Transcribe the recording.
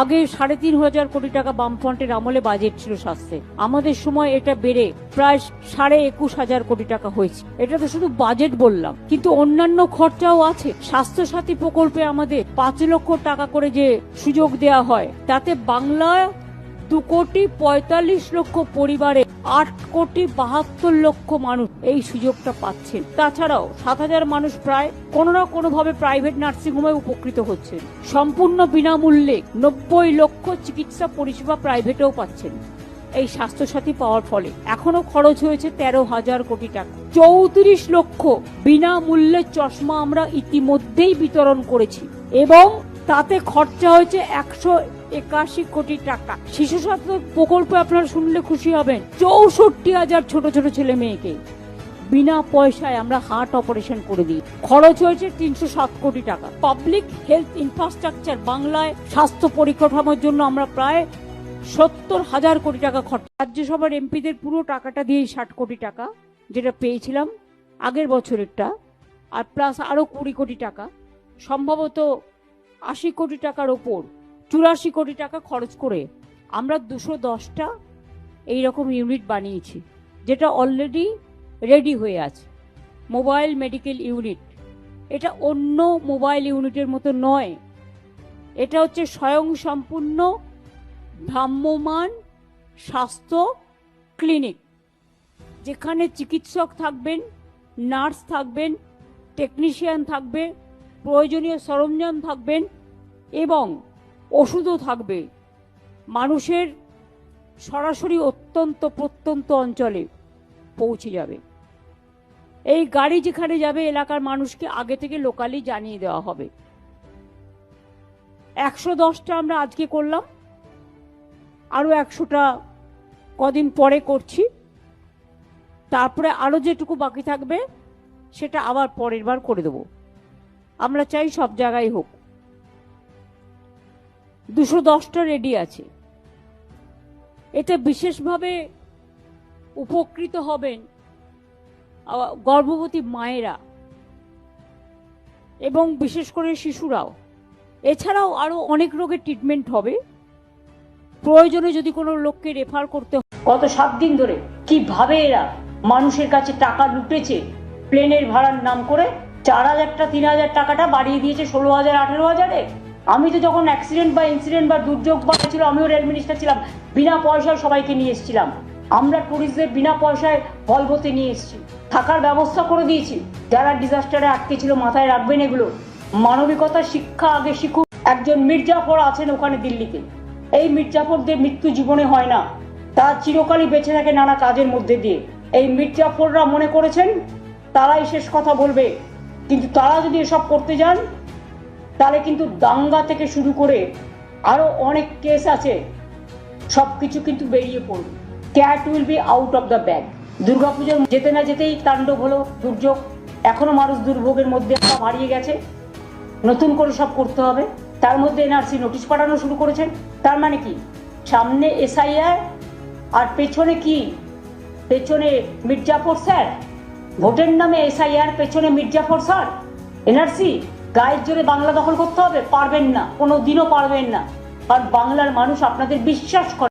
আগে সাড়ে তিন হাজার কোটি টাকা বামফ্রন্টের আমলে বাজেট ছিল স্বাস্থ্যে। আমাদের সময় এটা বেড়ে প্রায় সাড়ে একুশ হাজার কোটি টাকা হয়েছে। এটা তো শুধু বাজেট বললাম, কিন্তু অন্যান্য খরচাও আছে। স্বাস্থ্য সাথী প্রকল্পে আমাদের পাঁচ লক্ষ টাকা করে যে সুযোগ দেয়া হয়, তাতে বাংলায় দু কোটি পঁয়তাল্লিশ লক্ষ পরিবারে আট কোটি বাহাত্তর লক্ষ মানুষ এই সুযোগটা পাচ্ছেন। তাছাড়াও সাত হাজার মানুষ প্রায় কোনো না কোনোভাবে প্রাইভেট নার্সিংহোমে উপকৃত হচ্ছেন। সম্পূর্ণ বিনামূল্যে নব্বই লক্ষ চিকিৎসা পরিষেবা প্রাইভেটেও পাচ্ছেন। এই স্বাস্থ্যসাথী পাওয়ার ফলে এখনও খরচ হয়েছে তেরো হাজার কোটি টাকা। চৌত্রিশ লক্ষ বিনামূল্যে চশমা আমরা ইতিমধ্যেই বিতরণ করেছি এবং তাতে খরচা হয়েছে একশো একাশি কোটি টাকা। শিশু স্বাস্থ্য প্রকল্পে আপনারা শুনলে খুশি হবেন। চৌষট্টি হাজার ছোট ছোট ছেলে মেয়েকে। বিনা পয়সায় আমরা হার্ট অপারেশন করে দিই। খরচ হয়েছে তিনশো সাত কোটি টাকা। পাবলিক হেলথ ইনফ্রাস্ট্রাকচার বাংলায় স্বাস্থ্য পরিকাঠামোর জন্য আমরা প্রায় সত্তর হাজার কোটি টাকা খরচ। রাজ্যসভার এমপিদের পুরো টাকাটা দিয়েই ষাট কোটি টাকা যেটা পেয়েছিলাম আগের বছরেরটা। আর প্লাস আরও কুড়ি কোটি টাকা। সম্ভবত আশি কোটি টাকার ওপর, চুরাশি কোটি টাকা খরচ করে আমরা দুশো দশটা এইরকম ইউনিট বানিয়েছি, যেটা অলরেডি রেডি হয়ে আছে। মোবাইল মেডিকেল ইউনিট এটা অন্য মোবাইল ইউনিটের মতো নয়। এটা হচ্ছে স্বয়ংসম্পূর্ণ ভ্রাম্যমান স্বাস্থ্য ক্লিনিক, যেখানে চিকিৎসক থাকবেন, নার্স থাকবেন টেকনিশিয়ান থাকবে প্রয়োজনীয় সরঞ্জাম থাকবেন এবং ওষুধও থাকবে। মানুষের সরাসরি অত্যন্ত প্রত্যন্ত অঞ্চলে পৌঁছে যাবে। এই গাড়ি যেখানে যাবে, এলাকার মানুষকে আগে থেকে লোকালি জানিয়ে দেওয়া হবে। একশো দশটা আমরা আজকে করলাম। আরও একশোটা কদিন পরে করছি। তারপরে আরও যেটুকু বাকি থাকবে, সেটা আবার পরের বার করে দেবো। আমরা চাই সব জায়গায় হোক। দুশো দশটা রেডি আছে। এতে বিশেষভাবে উপকৃত হবেন গর্ভবতী মায়েরা এবং বিশেষ করে শিশুরাও। এছাড়াও আরও অনেক রোগের ট্রিটমেন্ট হবে। প্রয়োজনে যদি কোনো লোককে রেফার করতে গত সাত দিন ধরে কীভাবে এরা মানুষের কাছে টাকা লুটেছে প্লেনের ভাড়ার নাম করে চার হাজারটা তিন হাজার টাকাটা বাড়িয়ে দিয়েছে ষোলো হাজার আঠেরো হাজারে আমি তো যখন অ্যাক্সিডেন্ট বা ইনসিডেন্ট বা দুর্যোগ বা ছিল, আমিও রেল মিনিস্টার ছিলাম। বিনা পয়সায় সবাইকে নিয়ে এসেছিলাম। আমরা ট্যুরিস্টদের বিনা পয়সায় ভলভোতে নিয়ে এসেছি। থাকার ব্যবস্থা করে দিয়েছি। যারা ডিজাস্টারে আটকে ছিল, মাথায় রাখবেন এগুলো। মানবিকতা শিক্ষা আগে শিখুক একজন মির্জাফর আছেন ওখানে দিল্লিতে। এই মির্জাফরদের মৃত্যু জীবনে হয় না। তার চিরকালই বেঁচে থাকে নানা কাজের মধ্যে দিয়ে। এই মির্জাফররা মনে করেছেন, তারাই শেষ কথা বলবে। কিন্তু তারা যদি এসব করতে যান, তাহলে কিন্তু দাঙ্গা থেকে শুরু করে আরও অনেক কেস আছে। সব কিছু কিন্তু বেরিয়ে পড়বে। Cat will be out of the bag দুর্গাপুজোর যেতে না যেতেই তাণ্ডব হলো, দুর্যোগ। এখনও মানুষ দুর্ভোগের মধ্যে হারিয়ে গেছে। নতুন করে সব করতে হবে। তার মধ্যে এনআরসি নোটিশ পাঠানো শুরু করেছেন তার মানে কি? সামনে এসআইআর আর পেছনে কি? পেছনে মির্জাফর স্যার? ভোটের নামে এসআইআর পেছনে মির্জাফর স্যার। এনআরসি, গায়ের জোরে বাংলা দখল করতে হবে, পারবেন না, কোনো দিনও পারবেন না। কারণ বাংলার মানুষ আপনাদের বিশ্বাস করে।